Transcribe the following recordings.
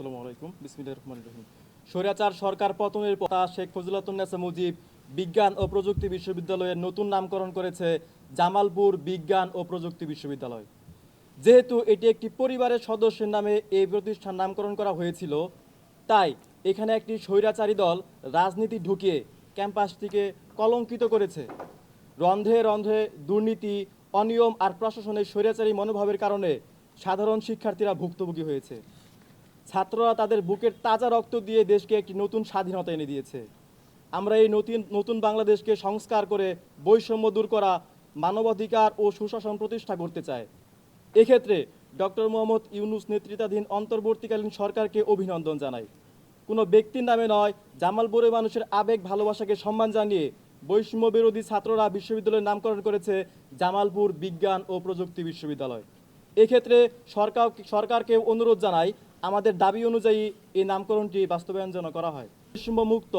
আসসালামু আলাইকুম। বিসমিল্লাহির রহমানির রহিম। স্বৈরাচার সরকার পতনের পর শেখ ফজিলাতুন্নেসা মুজিব বিজ্ঞান ও প্রযুক্তি বিশ্ববিদ্যালয়ের নতুন নামকরণ করেছে জামালপুর বিজ্ঞান ও প্রযুক্তি বিশ্ববিদ্যালয়। যেহেতু এটি একটি পরিবারের সদস্যের নামে এই প্রতিষ্ঠান নামকরণ করা হয়েছিল, তাই এখানে একটি স্বৈরাচারী দল রাজনীতি ঢুকিয়ে ক্যাম্পাসটিকে কলঙ্কিত করেছে। রন্ধে রন্ধে দুর্নীতি, অনিয়ম আর প্রশাসনের স্বৈরাচারী মনোভাবের কারণে সাধারণ শিক্ষার্থীরা ভুক্তভোগী হয়েছে। ছাত্ররা তাদের বুকের তাজা রক্ত দিয়ে দেশকে একটি নতুন স্বাধীনতা এনে দিয়েছে। আমরা এই নতুন নতুন বাংলাদেশকে সংস্কার করে বৈষম্য দূর করা, মানবাধিকার ও সুশাসন প্রতিষ্ঠা করতে চাই। এক্ষেত্রে ডক্টর মোহাম্মদ ইউনুস নেতৃত্বাধীন অন্তর্বর্তীকালীন সরকারকে অভিনন্দন জানাই। কোনো ব্যক্তির নামে নয় জামালপুরের মানুষের আবেগ ভালোবাসাকে সম্মান জানিয়ে বৈষম্য বিরোধী ছাত্ররা বিশ্ববিদ্যালয়ের নামকরণ করেছে জামালপুর বিজ্ঞান ও প্রযুক্তি বিশ্ববিদ্যালয়। এক্ষেত্রে সরকার সরকারকে অনুরোধ জানাই আমাদের দাবি অনুযায়ী এই নামকরণটি বাস্তবায়ন যেন করা হয়। বৈষম্য মুক্ত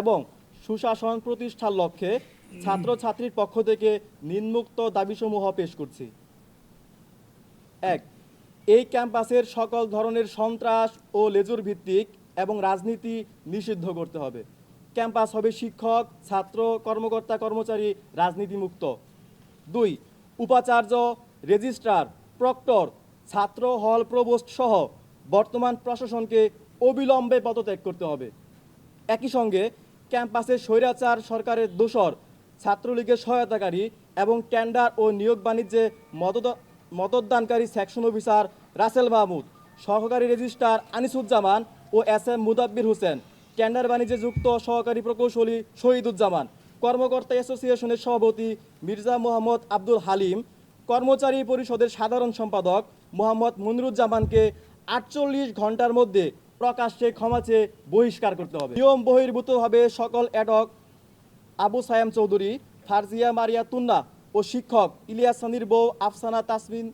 এবং সুশাসন প্রতিষ্ঠার লক্ষ্যে ছাত্রছাত্রীর পক্ষ থেকে নিম্মুক্ত দাবিসমূহ পেশ করছি। এক, এই ক্যাম্পাসের সকল ধরনের সন্ত্রাস ও লেজুর ভিত্তিক এবং রাজনীতি নিষিদ্ধ করতে হবে। ক্যাম্পাস হবে শিক্ষক, ছাত্র, কর্মকর্তা, কর্মচারী, রাজনীতিমুক্ত। দুই, উপাচার্য, রেজিস্ট্রার, প্রক্টর, ছাত্র হল প্রবোস্ট সহ বর্তমান প্রশাসনকে অবিলম্বে পদত্যাগ করতে হবে। একই সঙ্গে ক্যাম্পাসে স্বৈরাচার সরকারের দোসর ছাত্রলীগের সহায়তাকারী এবং টেন্ডার ও নিয়োগ বাণিজ্যে মদতদানকারী সেকশন অফিসার রাসেল মাহমুদ, সহকারী রেজিস্ট্রার আনিসুজ্জামান ও S M Mudabbir Hossain, tender বাণিজ্যে যুক্ত সহকারী প্রকৌশলী শহীদুজ্জামান, কর্মকর্তা অ্যাসোসিয়েশনের সভাপতি মির্জা মোহাম্মদ আব্দুল হালিম, কর্মচারী পরিষদের সাধারণ সম্পাদক মোহাম্মদ মনিরুজ্জামানকে আটচল্লিশ ঘণ্টার মধ্যে প্রকাশ্যে ক্ষমা চেয়ে বহিষ্কার করতে হবে। নিয়ম বহির্ভূতভাবে সকল অ্যাডক আবু সায়াম চৌধুরী, ফারজিয়া মারিয়া তুন্না ও শিক্ষক ইলিয়াস সানির বউ আফসানা তাসমিন,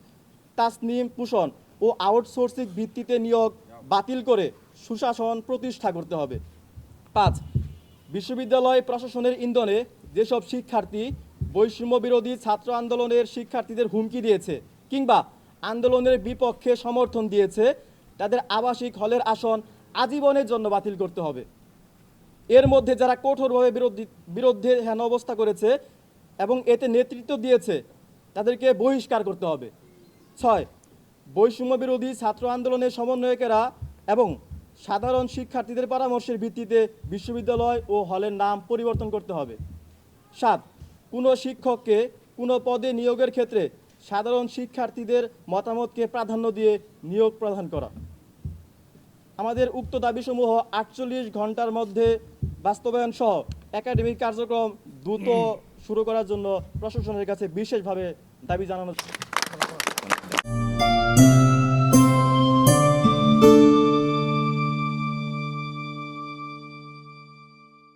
তাসনিম পুষণ ও আউটসোর্সিং ভিত্তিতে নিয়োগ বাতিল করে সুশাসন প্রতিষ্ঠা করতে হবে। পাঁচ, বিশ্ববিদ্যালয় প্রশাসনের ইন্ধনে যেসব শিক্ষার্থী বৈষম্য বিরোধী ছাত্র আন্দোলনের শিক্ষার্থীদের হুমকি দিয়েছে কিংবা আন্দোলনের বিপক্ষে সমর্থন দিয়েছে, তাদের আবাসিক হলের আসন আজীবনের জন্য বাতিল করতে হবে। এর মধ্যে যারা কঠোরভাবে বিরোধী, বিরুদ্ধে হেন অবস্থা করেছে এবং এতে নেতৃত্ব দিয়েছে, তাদেরকে বহিষ্কার করতে হবে। ছয়, বৈষম্য বিরোধী ছাত্র আন্দোলনের সমন্বয়কেরা এবং সাধারণ শিক্ষার্থীদের পরামর্শের ভিত্তিতে বিশ্ববিদ্যালয় ও হলের নাম পরিবর্তন করতে হবে। সাত, কোনো শিক্ষককে কোনো পদে নিয়োগের ক্ষেত্রে সাধারণ শিক্ষার্থীদের মতামতকে প্রাধান্য দিয়ে নিয়োগ প্রদান করা। আমাদের উক্ত দাবিসমূহ আটচল্লিশ ঘণ্টার মধ্যে বাস্তবায়ন সহ একাডেমিক কার্যক্রম দ্রুত শুরু করার জন্য প্রশাসনের কাছে বিশেষভাবে দাবি জানানো